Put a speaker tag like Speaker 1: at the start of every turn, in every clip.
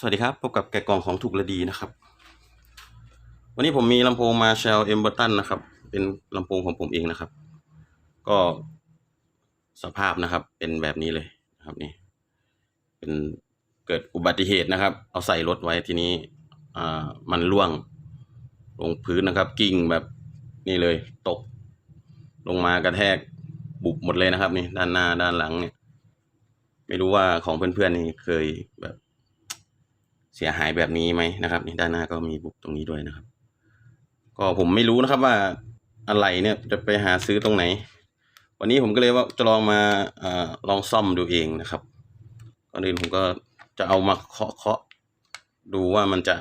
Speaker 1: สวัสดีครับ พบกับแกะกล่องของถูกละดีนะครับ วันนี้ผมมีลำโพงมาเชลเอมเบอร์ตันนะครับ เป็นลำโพงของผมเองนะครับ ก็สภาพนะครับ เป็นแบบนี้เลยนะครับนี่ เป็นเกิดอุบัติเหตุนะครับ เอาใส่รถไว้ทีนี้อ่ามันล่วง ลงพื้นนะครับ กิ่งแบบนี่เลยตก ลงมากระแทกบุบหมดเลยนะครับ นี่ด้านหน้าด้านหลังเนี่ย ไม่รู้ว่าของเพื่อนๆนี่เคยแบบ เสียหายแบบนี้ไหมนะครับนี่ด้านหน้าก็มีบุบตรงนี้ด้วยนะครับ ก็ผมไม่รู้นะครับว่าอะไรเนี่ยจะไปหาซื้อตรงไหน วันนี้ผมก็เลยว่าจะลองมาอลองซ่อมดูเองนะครับก่อนอื่นผมก็จะเอามาเคาะเคาะดูว่ามันจะ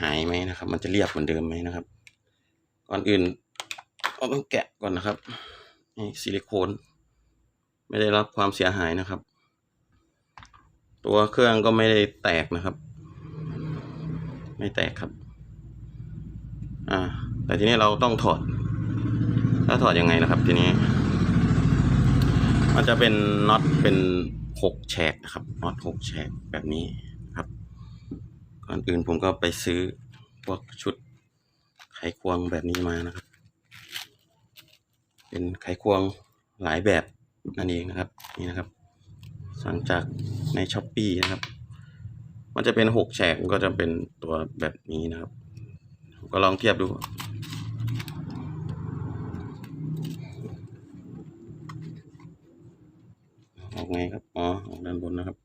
Speaker 1: หายไหมนะครับ มันจะเรียบเหมือนเดิมไหมนะครับ ก่อนอื่นเราต้องแกะก่อนนะครับนี่ซิลิโคนไม่ได้รับความเสียหายนะครับ ตัวเครื่องก็ไม่ได้แตกนะครับ ไม่แตกครับ อ่า แต่ทีนี้เราต้องถอด ถ้าถอดยังไงนะครับ ทีนี้ มันจะเป็นน็อตเป็นหกแฉกนะครับน็อตหกแฉกแบบนี้ครับ ก่อนอื่นผมก็ไปซื้อพวกชุดไขควงแบบนี้มานะครับ เป็นไขควงหลายแบบนั่นเองนะครับ นี่นะครับ สั่งจากในช้อปปีนะครับ มันจะเป็นหกแฉกก็จะเป็นตัวแบบนี้นะครับ ก็ลองเทียบดู ออกไงครับ อ๋อ ออกด้านบนนะครับ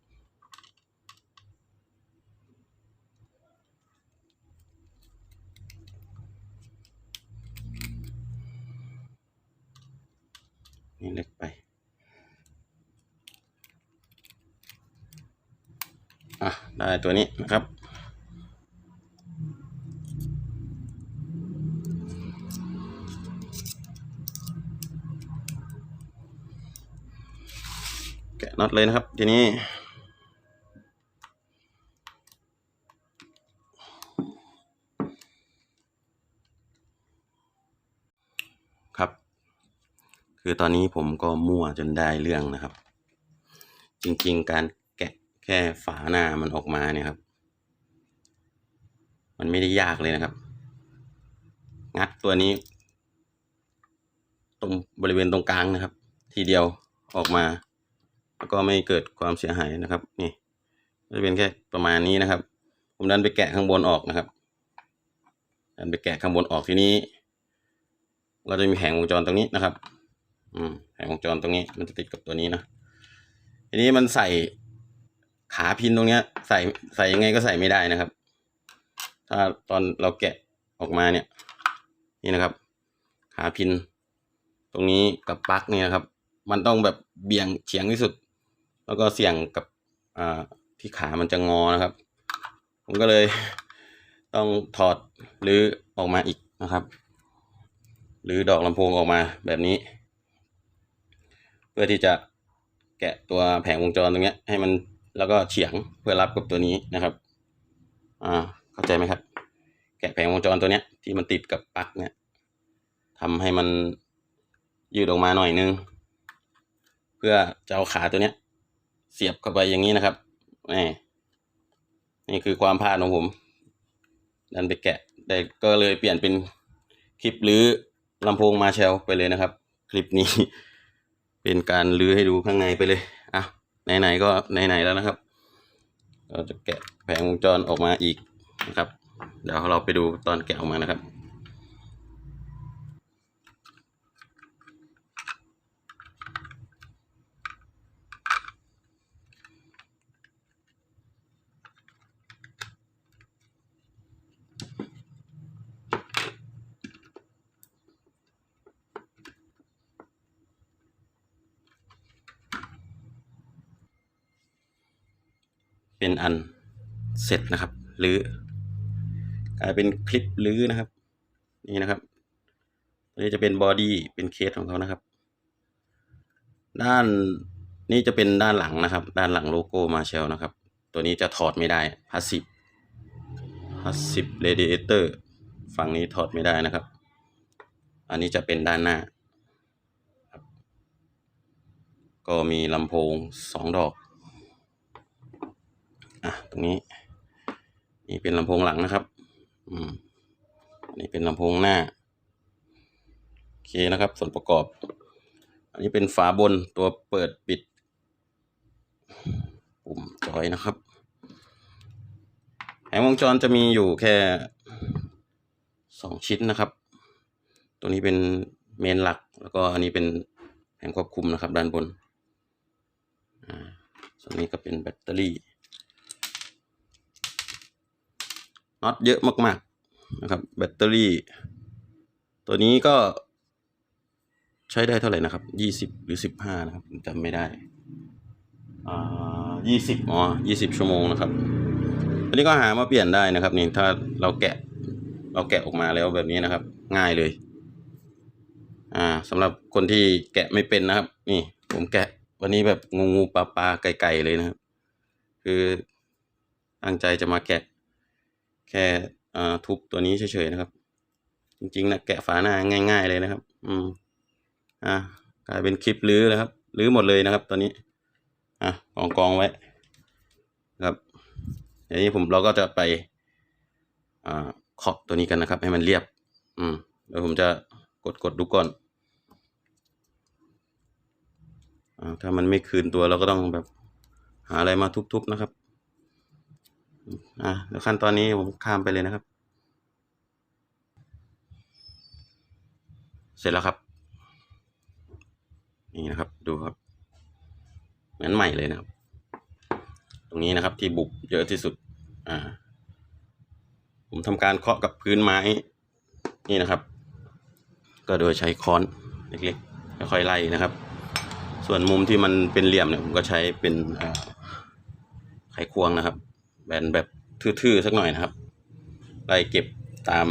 Speaker 1: นี่เล็กไป อะ ได้ตัวนี้นะครับ แกะน็อตเลยนะครับ ทีนี้ครับ คือตอนนี้ผมก็มั่วจนได้เรื่องนะครับ จริง ๆ การแกะแค่ฝาหน้ามันออกมาเนี่ยครับ มันไม่ได้ยากเลยนะครับ งัดตัวนี้ ตรงบริเวณตรงกลางนะครับ ทีเดียวออกมา แล้วก็ไม่เกิดความเสียหายนะครับ นี่จะเป็นแค่ประมาณนี้นะครับ ผมดันไปแกะข้างบนออกนะครับดันไปแกะข้างบนออกทีนี้ เราจะมีแผงวงจรตรงนี้นะครับ อืมแผงวงจรตรงนี้ มันจะติดกับตัวนี้นะทีนี้มันใส่ ขาพินตรงเนี้ย ใส่ใส่ยังไงก็ใส่ไม่ได้นะครับ ถ้าตอนเราแกะออกมาเนี่ย นี่นะครับ ขาพิน ตรงนี้กับปลั๊กเนี่ยครับ มันต้องแบบเบี่ยงเฉียงที่สุด แล้วก็เสี่ยงกับอ่าที่ขามันจะงอนะครับ ผมก็เลยต้องถอดหรือออกมาอีกนะครับ หรือดอกลำโพงออกมาแบบนี้ เพื่อที่จะแกะตัวแผงวงจรตรงนี้ให้มัน แล้วก็เฉียงเพื่อรับกับตัวนี้นะครับ อ่า เข้าใจไหมครับ แกะแผงวงจรตัวเนี้ยที่มันติดกับปลั๊กเนี่ยทำให้มันยืดออกมาหน่อยนึง เพื่อจะเอาขาตัวเนี้ย เสียบเข้าไปอย่างนี้นะครับนี่นี่คือความพลาดของผมดันไปแกะแต่ก็เลยเปลี่ยนเป็นคลิปรื้อลำโพงมาเชลไปเลยนะครับ คลิปนี้ เป็นการรื้อให้ดูข้างในไปเลย ไหนๆก็ไหนๆแล้วนะครับ เราจะแกะแผงวงจรออกมาอีกนะครับ เดี๋ยวเราไปดูตอนแกะออกมานะครับ เป็นอันเสร็จนะครับหรือกลายเป็นคลิปลื้อนะครับ นี่นะครับตัวนี้จะเป็นบอดี้เป็นเคสของเขานะครับ ด้านนี้จะเป็นด้านหลังนะครับ ด้านหลังโลโก้มาเชลนะครับ ตัวนี้จะถอดไม่ได้พาสซีฟพาสซีฟเรดิเอเตอร์ฝั่งนี้ถอดไม่ได้นะครับ อันนี้จะเป็นด้านหน้าก็มีลำโพงสองดอก ตรงนี้ นี่เป็นลำโพงหลังนะครับ อืมนนี้เป็นลำโพงหน้าโอเคนะครับ ส่วนประกอบ อันนี้เป็นฝาบนตัวเปิดปิด ปุ่มจอยนะครับแผงวงจรจะมีอยู่แค่สองชิ้นนะครับ ตัวนี้เป็นเมนหลัก แล้วก็อันนี้เป็นแผงควบคุมนะครับ ด้านบน อ่า ส่วนนี้ก็เป็นแบตเตอรี่ น็อตเยอะมากๆนะครับ แบตเตอรี่ ตัวนี้ก็ใช้ได้เท่าไหร่นะครับยี่สิบหรือสิบห้านะครับจำไม่ได้อ่ายี่สิบอ๋อยี่สิบชั่วโมงนะครับ อันนี้ก็หามาเปลี่ยนได้นะครับนี่ถ้าเราแกะเราแกะออกมาแล้วแบบนี้นะครับ ง่ายเลย อ่าสำหรับคนที่แกะไม่เป็นนะครับ นี่ผมแกะวันนี้แบบงูงูปลาปลาไก่ไก่เลยนะครับ คือตั้งใจจะมาแกะ แค่ทุบตัวนี้เฉยๆนะครับ จริงๆนะแกะฝาหน้าง่าย ๆ เลยนะครับ อืมอ่ากลายเป็นคลิปลื้อแล้วครับลื้อหมดเลยนะครับ ตอนนี้อะกองกองๆไว้ครับทีนี้ผมเราก็จะไปอ่าเคาะตัวนี้กันนะครับ ให้มันเรียบ อืมเดี๋ยวผมจะกดกดดูก่อนอ่าถ้ามันไม่คืนตัวเราก็ต้องแบบ หาอะไรมาทุบๆนะครับ อ่าเดี๋ยวขั้นตอนนี้ผมข้ามไปเลยนะครับ เสร็จแล้วครับ นี่นะครับ ดูครับ เหมือนใหม่เลยนะครับ ตรงนี้นะครับที่บุบเยอะที่สุด อ่า ผมทำการเคาะกับพื้นไม้ นี่นะครับ ก็โดยใช้ค้อนเล็กๆค่อยๆไล่นะครับ ส่วนมุมที่มันเป็นเหลี่ยมเนี่ยผมก็ใช้เป็นไขควงนะครับ แบนแบบทื่อๆสักหน่อยนะครับไล่เก็บตาม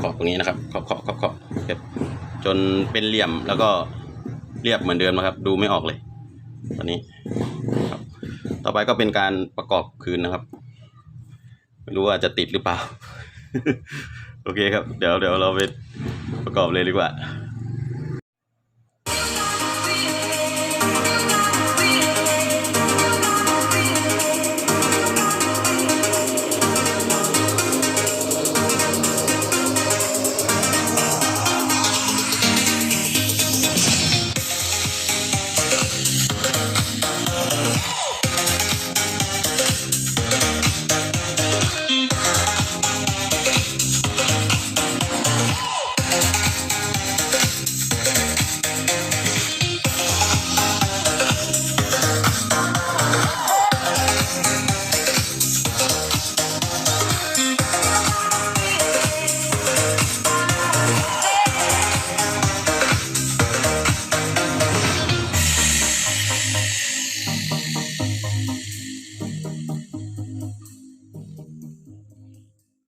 Speaker 1: ขอบตรงนี้นะครับเคาะเคาะเคาะเคาะเก็บจนเป็นเหลี่ยมแล้วก็เรียบเหมือนเดิมนะครับ ดูไม่ออกเลยตอนนี้ครับ ต่อไปก็เป็นการประกอบคืนนะครับ ไม่รู้ว่าจะติดหรือเปล่า โอเคครับ เดี๋ยวเดี๋ยวเราไปประกอบเลยดีกว่า